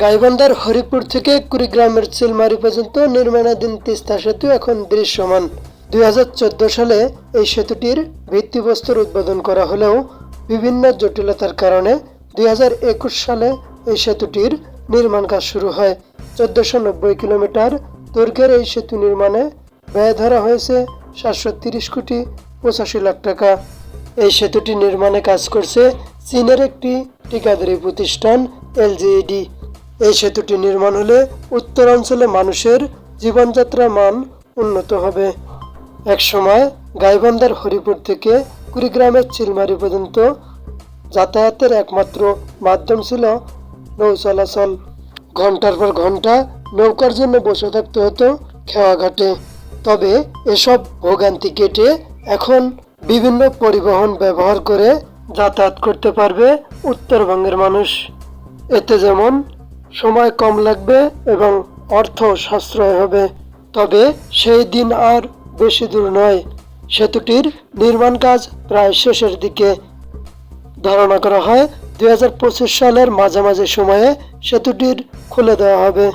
গাইবান্ধার হরিপুর থেকে কুড়িগ্রামের চিলমারি পর্যন্ত নির্মাণাধীন তিস্তা সেতু এখন দৃশ্যমান। দুই হাজার চোদ্দ সালে এই সেতুটির ভিত্তিপ্রস্তর উদ্বোধন করা হলেও বিভিন্ন জটিলতার কারণে দুই হাজার একুশ সালে এই সেতুটির নির্মাণ কাজ শুরু হয়। চোদ্দশো নব্বই কিলোমিটার দৈর্ঘ্যের এই সেতু নির্মাণে ব্যয় ধরা হয়েছে সাতশো তিরিশ কোটি পঁচাশি লাখ টাকা। এই সেতুটি নির্মাণে কাজ করছে চীনের একটি ঠিকাদারি প্রতিষ্ঠান, এলজিইডি। এই সেতুটি নির্মাণ হলে উত্তরাঞ্চলে মানুষের জীবনযাত্রার মান উন্নত হবে। একসময় গাইবান্ধার হরিপুর থেকে কুড়িগ্রামের চিলমারি পর্যন্ত যাতায়াতের একমাত্র মাধ্যম ছিল নৌ চলাচল। ঘণ্টার পর ঘণ্টা নৌকার জন্য বসে থাকতে হতো খেওয়াঘাটে। তবে এসব ভোগান্তি কেটে এখন বিভিন্ন পরিবহন ব্যবহার করে যাতায়াত করতে পারবে উত্তরবঙ্গের মানুষ। এতে যেমন সময় কম লাগবে এবং অর্থ সাশ্রয় হবে। তবে সেই দিন আর বেশি দূর নয়। সেতুটির নির্মাণ কাজ প্রায় শেষের দিকে। ধারণা করা হয় দু হাজার পঁচিশ সালের মাঝামাঝি সময়ে সেতুটির খুলে দেওয়া হবে।